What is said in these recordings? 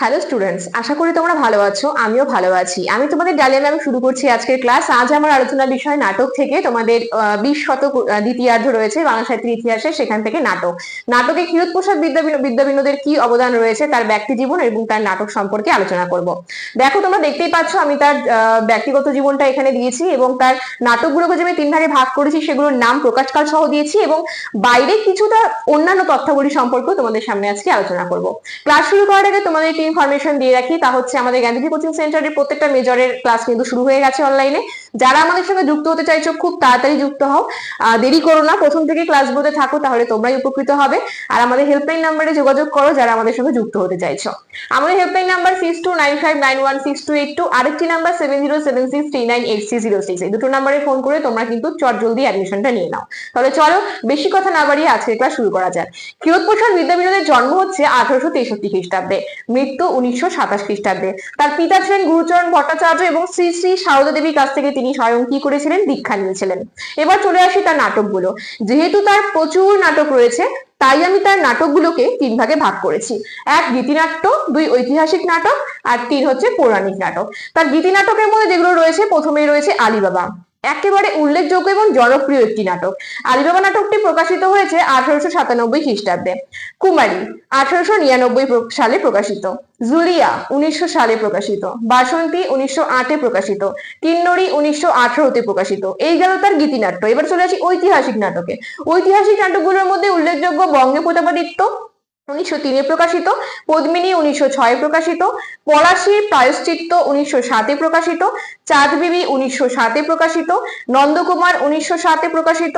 Hello students আশা করি তোমরা ভালো আছো, আমিও ভালো আছি। আমি তোমাদের ডালিয়া ম্যাম শুরু করছি আজকের ক্লাস আজ আমার আলোচনা বিষয় নাটক থেকে তোমাদের বিশ শতক দ্বিতীয়ার্ধ রয়েছে বাংলা সাহিত্যের ইতিহাসে সেখান থেকে নাটক। নাটকে ক্ষীরোদ প্রসাদ বিদ্যা বিদ্যাবিনোদের কি অবদান রয়েছে, তার ব্যক্তি জীবন এবং তার নাটক সম্পর্কে আলোচনা করব। দেখো, তোমরা দেখতেই পাচ্ছ আমি তার ব্যক্তিগত জীবনটা এখানে দিয়েছি এবং তার নাটকগুলোকে যে আমি তিন ভাগে ভাগ করেছি সেগুলোর নাম প্রকাশকাল সহ দিয়েছি এবং বাইরে কিছুটা অন্যান্য তথ্যাবলী সম্পর্কেও তোমাদের সামনে আজকে আলোচনা করব। ক্লাস শুরু করার আগে তোমাদের ইনফরমেশন দিয়ে রাখি, তা হচ্ছে আমাদের জ্ঞানদীপি কোচিং সেন্টারের প্রত্যেকটা মেজরের ক্লাস কিন্তু শুরু হয়ে গেছে অনলাইনে যারা আমাদের সঙ্গে যুক্ত হতে চাইছো, খুব তাড়াতাড়ি যুক্ত হও। দেরি করো না, প্রথম থেকে ক্লাসগুলোতে থাকো, তাহলে তোমরাই উপকৃত হবে। আর আমাদের হেল্পলাইন নাম্বারে যোগাযোগ করো, যারা আমাদের সঙ্গে যুক্ত হতে চাইছো। আমাদের helpline number six two nine five nine one six two eight two আরেকটি number seven zero seven six three nine eight three zero six এই দুটো নাম্বারে ফোন করে তোমরা কিন্তু চট জলদি অ্যাডমিশনটা নিয়ে নাও। তাহলে চলো, বেশি কথা না বাড়িয়ে আজকের ক্লাস শুরু করা যাক। ক্ষীরোদ প্রসাদ বিদ্যাবিনোদের জন্ম হচ্ছে আঠারোশো তেষট্টি খ্রিস্টাব্দে, মৃত্যু উনিশশো সাতাশ খ্রিস্টাব্দে। তার পিতা ছিলেন গুরুচরণ ভট্টাচার্য এবং শ্রী শ্রী সারদা দেবীর কাছ থেকে তিনি স্বয়ং কি করেছিলেন? দীক্ষা নিয়েছিলেন। এবার চলে আসি তার নাটকগুলো। যেহেতু তার প্রচুর নাটক রয়েছে, তাই আমি তার নাটকগুলোকে তিন ভাগে ভাগ করেছি। এক গীতিনাট্য, দুই ঐতিহাসিক নাটক, আর তিন হচ্ছে পৌরাণিক নাটক। তার গীতি নাটকের মধ্যে যেগুলো রয়েছে, প্রথমেই রয়েছে আলিবাবা। একেবারে উল্লেখযোগ্য এবং জনপ্রিয় একটি নাটক। আলিবাবা নাটকটি প্রকাশিত হয়েছে আঠারোশো সাতানব্বই খ্রিস্টাব্দে। কুমারী, আঠারোশো নিরানব্বই সালে প্রকাশিত। জুলিয়া, উনিশশো সালে প্রকাশিত। বাসন্তী, উনিশশো আটে প্রকাশিত। কিন্নরি উনিশশো আঠারোতে প্রকাশিত। এই গেল তার গীতিনাট্য। এবার চলে আসি ঐতিহাসিক নাটকে। ঐতিহাসিক নাটকগুলোর মধ্যে উল্লেখযোগ্য বঙ্গে প্রতাপাদিত্য উনিশশো প্রকাশিত, পদ্মিনী উনিশশো প্রকাশিত, পলাশি প্রায়শ্চিত্ত উনিশশো সাতে প্রকাশিত, চাঁদবিবি উনিশশো সাতে প্রকাশিত, নন্দকুমার উনিশশো সাতে প্রকাশিত,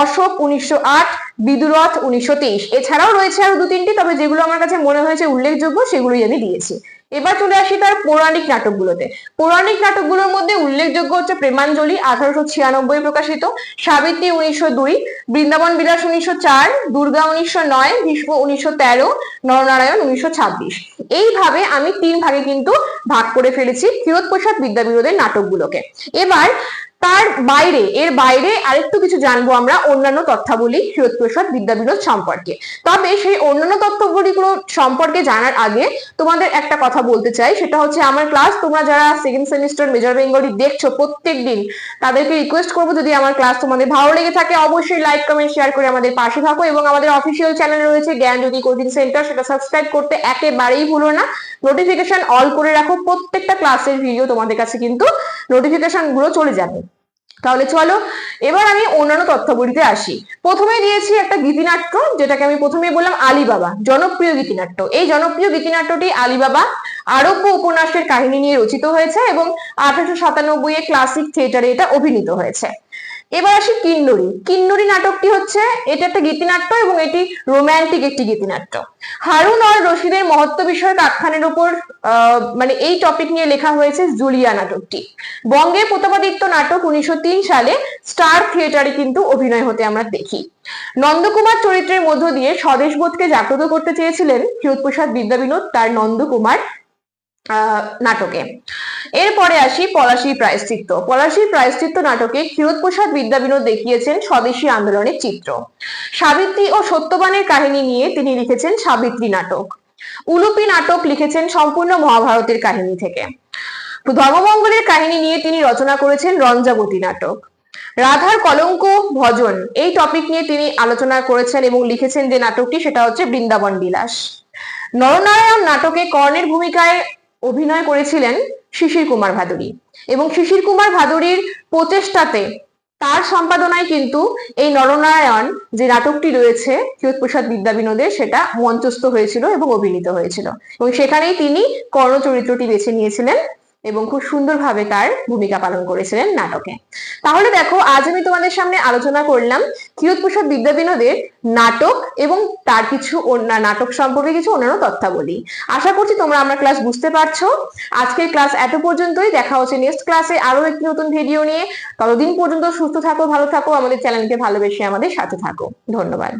অশোক উনিশশো আট, বিদুরথ উনিশশো তেইশ এছাড়াও রয়েছে আরও দু তিনটি, তবে যেগুলো আমার কাছে মনে হয়েছে উল্লেখযোগ্য, সেগুলোই আমি দিয়েছি। এবার চলে আসি তার পৌরাণিক নাটকগুলোতে। পৌরাণিক নাটকগুলোর মধ্যে উল্লেখযোগ্য হচ্ছে প্রেমাঞ্জলি আঠারোশো ছিয়ানব্বই প্রকাশিত, সাবিত্রী উনিশশো দুই, বৃন্দাবন বিলাস উনিশশো চার, দুর্গা উনিশশো নয়, ভীষ্ম উনিশশো তেরো, নরনারায়ণ উনিশশো ছাব্বিশ। এইভাবে আমি তিন ভাগে কিন্তু ভাগ করে ফেলেছি ক্ষীরোদ প্রসাদ বিদ্যাবিরোধের নাটকগুলোকে। এবার তার বাইরে, এর বাইরে আরেকটু কিছু জানব আমরা অন্যান্য তথ্যাবলী ক্ষীরোদ প্রসাদ বিদ্যাবিনোদ সম্পর্কে। তবে সেই অন্যান্য তথ্যগুলিগুলো সম্পর্কে জানার আগে তোমাদের একটা কথা বলতে চাই, সেটা হচ্ছে আমার ক্লাস, তোমরা যারা সেকেন্ড সেমিস্টার মেজর বেঙ্গলি দেখছ প্রত্যেক দিন তাদেরকে রিকোয়েস্ট করব যদি আমার ক্লাস তোমাদের ভালো লেগে থাকে, অবশ্যই লাইক কমেন্ট শেয়ার করে আমাদের পাশে থাকো এবং আমাদের অফিসিয়াল চ্যানেল রয়েছে জ্ঞান জ্যোতি কোচিং সেন্টার, সেটা সাবস্ক্রাইব করতে একেবারেই ভুলো না। নোটিফিকেশন অল করে রাখো, প্রত্যেকটা ক্লাসের ভিডিও তোমাদের কাছে কিন্তু নোটিফিকেশনগুলো চলে যাবে। তাহলে চলো, এবার আমি অন্যান্য তথ্যগুলিতে আসি। প্রথমে দিয়েছি একটা গীতিনাট্য, যেটাকে আমি প্রথমে বললাম আলিবাবা, জনপ্রিয় গীতিনাট্য। এই জনপ্রিয় গীতিনাট্যটি আলিবাবা আরব্য উপন্যাসের কাহিনী নিয়ে রচিত হয়েছে এবং আঠারোশো সাতানব্বই এ ক্লাসিক থিয়েটারে এটা অভিনীত হয়েছে। এবার আসি কিন্নরি। কিন্নরি নাটকটি হচ্ছে, এটা একটা গীতিনাট্য এবং এটি রোমান্টিক একটি গীতিনাট্য। হারুন আর রশিদের মহত্ব বিষয়ক আখ্যানের উপর মানে এই টপিক নিয়ে লেখা হয়েছে জুলিয়া নাটকটি। বঙ্গের প্রতাপাদিত্য নাটক উনিশশো তিন সালে স্টার থিয়েটারে কিন্তু অভিনয় হতে আমরা দেখি। নন্দকুমার চরিত্রের মধ্য দিয়ে স্বদেশবোধকে জাগ্রত করতে চেয়েছিলেন ক্ষীরোদপ্রসাদ বিদ্যাবিনোদ, তার নন্দকুমার নাটকে। এরপরে আসি পলাশীর প্রায়শ্চিত্ত। পলাশীর প্রায়শ্চিত্ত নাটকে ক্ষীরোদপ্রসাদ বিদ্যাবিনোদ দেখিয়েছেন স্বদেশী আন্দোলনের চিত্র। সাবিত্রী ও সত্যবানের কাহিনী নিয়ে তিনি লিখেছেন সাবিত্রী নাটক। উলুপি নাটক লিখেছেন সম্পূর্ণ মহাভারতের কাহিনী থেকে। ধর্মমঙ্গলের কাহিনী নিয়ে তিনি রচনা করেছেন রঞ্জাবতী নাটক। রাধার কলঙ্ক, ভজন এই টপিক নিয়ে তিনি আলোচনা করেছেন এবং লিখেছেন যে নাটকটি, সেটা হচ্ছে বৃন্দাবন বিলাস। নরনারায়ণ নাটকে কর্ণের ভূমিকায় অভিনয় করেছিলেন শিশির কুমার ভাদুরী। এবং শিশির কুমার ভাদুরীর প্রচেষ্টাতে তার সম্পাদনায় কিন্তু এই নরনারায়ণ যে নাটকটি রয়েছে প্রসাদ বিদ্যা বিনোদের সেটা মঞ্চস্থ হয়েছিল এবং অভিনীত হয়েছিল। এবং সেখানেই তিনি কর্ণ চরিত্রটি বেছে নিয়েছিলেন এবং খুব সুন্দরভাবে তার ভূমিকা পালন করেছিলেন নাটকে। তাহলে দেখো, আজ আমি তোমাদের সামনে আলোচনা করলাম কিয়ৎপ্রসাদ বিদ্যা বিনোদের নাটক এবং তার কিছু নাটক সম্পর্কে কিছু অন্যান্য তথ্যাবলী। আশা করছি তোমরা আমরা ক্লাস বুঝতে পারছ। আজকের ক্লাস এত পর্যন্তই। দেখা হচ্ছে নেক্সট ক্লাসে আরও একটি নতুন ভিডিও নিয়ে। ততদিন পর্যন্ত সুস্থ থাকো, ভালো থাকো। আমাদের চ্যানেলকে ভালোবেসে আমাদের সাথে থাকো। ধন্যবাদ।